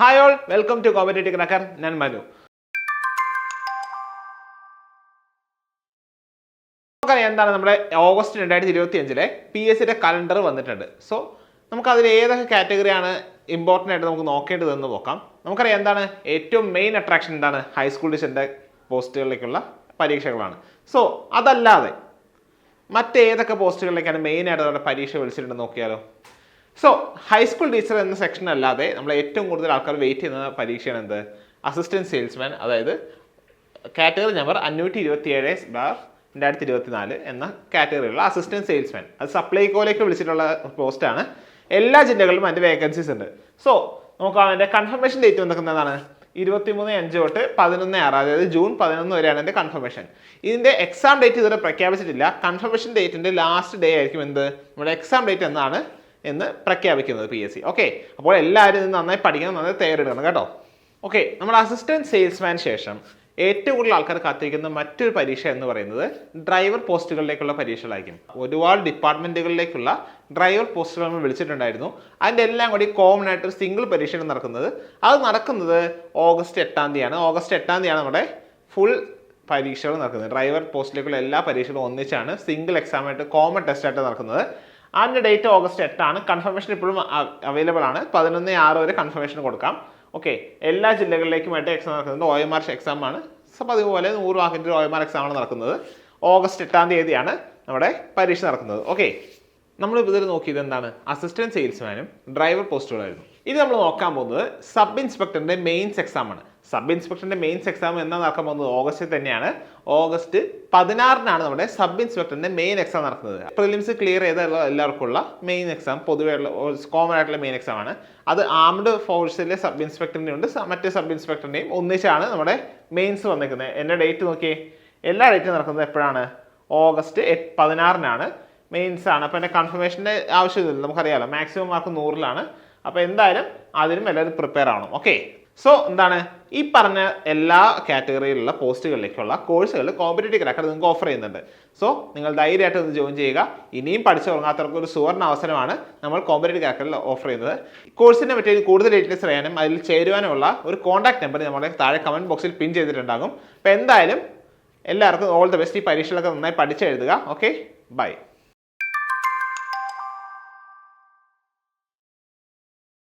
Hi all welcome to competitive cracker ഞാൻ മനു എന്താണ് നമ്മുടെ ഓഗസ്റ്റ് രണ്ടായിരത്തി ഇരുപത്തി അഞ്ചിലെ പി എസ് സിയുടെ കലണ്ടർ വന്നിട്ടുണ്ട്. സോ നമുക്ക് അതിൽ ഏതൊക്കെ കാറ്റഗറിയാണ് ഇമ്പോർട്ടന്റ് ആയിട്ട് നമുക്ക് നോക്കേണ്ടതെന്ന് നോക്കാം. നമുക്കറിയാം എന്താണ് ഏറ്റവും മെയിൻ അട്രാക്ഷൻ എന്താണ്? ഹൈസ്കൂൾ ഡിഷന്റെ പോസ്റ്റുകളിലേക്കുള്ള പരീക്ഷകളാണ്. സോ അതല്ലാതെ മറ്റേതൊക്കെ പോസ്റ്റുകളിലേക്കാണ് മെയിനായിട്ട് നമ്മുടെ പരീക്ഷ വിളിച്ചിട്ടുണ്ടെന്ന് നോക്കിയാലോ? സോ ഹൈസ്കൂൾ ടീച്ചർ എന്ന സെക്ഷൻ അല്ലാതെ നമ്മൾ ഏറ്റവും കൂടുതൽ ആൾക്കാർ വെയിറ്റ് ചെയ്യുന്ന പരീക്ഷയാണ് എന്ത്? അസിസ്റ്റന്റ് സെയിൽസ്മാൻ അതായത് കാറ്റഗറി നമ്പർ അഞ്ഞൂറ്റി ഇരുപത്തി ഏഴ് ബാർ രണ്ടായിരത്തി ഇരുപത്തി നാല് എന്ന കാറ്റഗറിയിലുള്ള അസിസ്റ്റന്റ് സെയിൽസ്മാൻ അത് സപ്ലൈകോയിലേക്ക് വിളിച്ചിട്ടുള്ള പോസ്റ്റാണ് എല്ലാ ജില്ലകളിലും അതിന്റെ വേക്കൻസീസ് ഉണ്ട്. സോ നമുക്ക് അതിന്റെ കൺഫർമേഷൻ ഡേറ്റ് വന്നിരിക്കുന്നതാണ് ഇരുപത്തിമൂന്ന് അഞ്ച് തൊട്ട് പതിനൊന്ന് ആറ് അതായത് ജൂൺ പതിനൊന്ന് വരെയാണ് എന്റെ കൺഫർമേഷൻ ഇതിന്റെ എക്സാം ഡേറ്റ് ഇതുവരെ പ്രഖ്യാപിച്ചിട്ടില്ല. കൺഫർമേഷൻ ഡേറ്റിന്റെ ലാസ്റ്റ് ഡേ ആയിരിക്കും എന്ത്? നമ്മുടെ എക്സാം ഡേറ്റ് എന്നാണ് എന്ന് പ്രഖ്യാപിക്കുന്നത് പി എസ് സി ഓക്കെ അപ്പോൾ എല്ലാവരും ഇത് നന്നായി പഠിക്കണം നന്നായി തയ്യാറെടുക്കണം കേട്ടോ. ഓക്കെ നമ്മൾ അസിസ്റ്റന്റ് സെയിൽസ്മാൻ ശേഷം ഏറ്റവും കൂടുതൽ ആൾക്കാർ കാത്തിരിക്കുന്ന മറ്റൊരു പരീക്ഷ എന്ന് പറയുന്നത് ഡ്രൈവർ പോസ്റ്റുകളിലേക്കുള്ള പരീക്ഷകളായിരിക്കും. ഒരുപാട് ഡിപ്പാർട്ട്മെന്റുകളിലേക്കുള്ള ഡ്രൈവർ പോസ്റ്റുകൾ നമ്മൾ വിളിച്ചിട്ടുണ്ടായിരുന്നു. അതിന്റെ എല്ലാം കൂടി കോമൺ ആയിട്ട് ഒരു സിംഗിൾ പരീക്ഷയാണ് നടക്കുന്നത്. അത് നടക്കുന്നത് ഓഗസ്റ്റ് എട്ടാം തീയതിയാണ്. ഓഗസ്റ്റ് എട്ടാം തീയതിയാണ് നമ്മുടെ ഫുൾ പരീക്ഷകൾ നടക്കുന്നത്. ഡ്രൈവർ പോസ്റ്റിലേക്കുള്ള എല്ലാ പരീക്ഷകളും ഒന്നിച്ചാണ് സിംഗിൾ എക്സാമായിട്ട് കോമൺ ടെസ്റ്റായിട്ട് നടക്കുന്നത്. അതിന്റെ ഡേറ്റ് ഓഗസ്റ്റ് എട്ടാണ്. കൺഫർമേഷൻ ഇപ്പോഴും അവൈലബിൾ ആണ്. പതിനൊന്ന് ആറ് വരെ കൺഫർമേഷൻ കൊടുക്കാം. ഓക്കെ എല്ലാ ജില്ലകളിലേക്കുമായിട്ട് എക്സാം നടക്കുന്നത് ഒ എം ആർ എക്സാം ആണ്. സോ അതുപോലെ നൂറ് മാർക്കിന്റെ ഒ എം ആർ എക്സാം ആണ് നടക്കുന്നത്. ഓഗസ്റ്റ് എട്ടാം തീയതിയാണ് നമ്മുടെ പരീക്ഷ നടക്കുന്നത്. ഓക്കെ നമ്മൾ ഇതിൽ നോക്കിയത് എന്താണ്? അസിസ്റ്റന്റ് സെയിൽസ്മാനും ഡ്രൈവർ പോസ്റ്റുകളായിരുന്നു ഇത് നമ്മൾ നോക്കാൻ പോകുന്നത് സബ് ഇൻസ്പെക്ടറിന്റെ മെയിൻസ് എക്സാം ആണ്. സബ് ഇൻസ്പെക്ടറിന്റെ മെയിൻസ് എക്സാം എന്നാ നടക്കാൻ പോകുന്നത്. ഓഗസ്റ്റിൽ തന്നെയാണ്. ഓഗസ്റ്റ് പതിനാറിനാണ് നമ്മുടെ സബ് ഇൻസ്പെക്ടറിന്റെ മെയിൻ എക്സാം നടക്കുന്നത്. പ്രിലിംസ് ക്ലിയർ ചെയ്ത എല്ലാവർക്കും ഉള്ള മെയിൻ എക്സാം പൊതുവേ ഉള്ള കോമൺ ആയിട്ടുള്ള മെയിൻ എക്സാം ആണ്. അത് ആംഡ് ഫോഴ്സിലെ സബ് ഇൻസ്പെക്ടറിന്റെ ഉണ്ട്. മറ്റേ സബ് ഇൻസ്പെക്ടറിന്റെയും ഒന്നിച്ചാണ് നമ്മുടെ മെയിൻസ് വന്നിരിക്കുന്നത്. എന്റെ ഡേറ്റ് നോക്കിയേ. എല്ലാ ഡേറ്റും നടക്കുന്നത് എപ്പോഴാണ്? ഓഗസ്റ്റ് പതിനാറിനാണ് മെയിൻസ് ആണ്. അപ്പോൾ എന്റെ കൺഫർമേഷന്റെ ആവശ്യമില്ല നമുക്കറിയാമല്ലോ മാക്സിമം മാർക്ക് നൂറിലാണ്. അപ്പോൾ എന്തായാലും അതിനും എല്ലാവരും പ്രിപ്പയർ ആവണം. ഓക്കെ സോ എന്താണ്? ഈ പറഞ്ഞ എല്ലാ കാറ്റഗറിയിലുള്ള പോസ്റ്റുകളിലേക്കുള്ള കോഴ്സുകൾ കോമ്പറ്റേറ്റീവ് ക്രാക്കർ നിങ്ങൾക്ക് ഓഫർ ചെയ്യുന്നുണ്ട്. സോ നിങ്ങൾ ധൈര്യമായിട്ട് ഒന്ന് ജോയിൻ ചെയ്യുക. ഇനിയും പഠിച്ചു തുടങ്ങാത്തവർക്ക് ഒരു സുവർണ അവസരമാണ് നമ്മൾ കോമ്പറ്റേറ്റീവ് ക്രാക്കറിൽ ഓഫർ ചെയ്യുന്നത്. കോഴ്സിനെ പറ്റി കൂടുതൽ ഡീറ്റെയിൽസ് അറിയാനും അതിൽ ചേരുവാനുമുള്ള ഒരു കോൺടാക്ട് നമ്പർ നമ്മുടെ താഴെ കമന്റ് ബോക്സിൽ പിൻ ചെയ്തിട്ടുണ്ടാകും. അപ്പോൾ എന്തായാലും എല്ലാവർക്കും ഓൾ ദ ബെസ്റ്റ് ഈ പരീക്ഷകളൊക്കെ നന്നായി പഠിച്ചെഴുതുക. Okay bye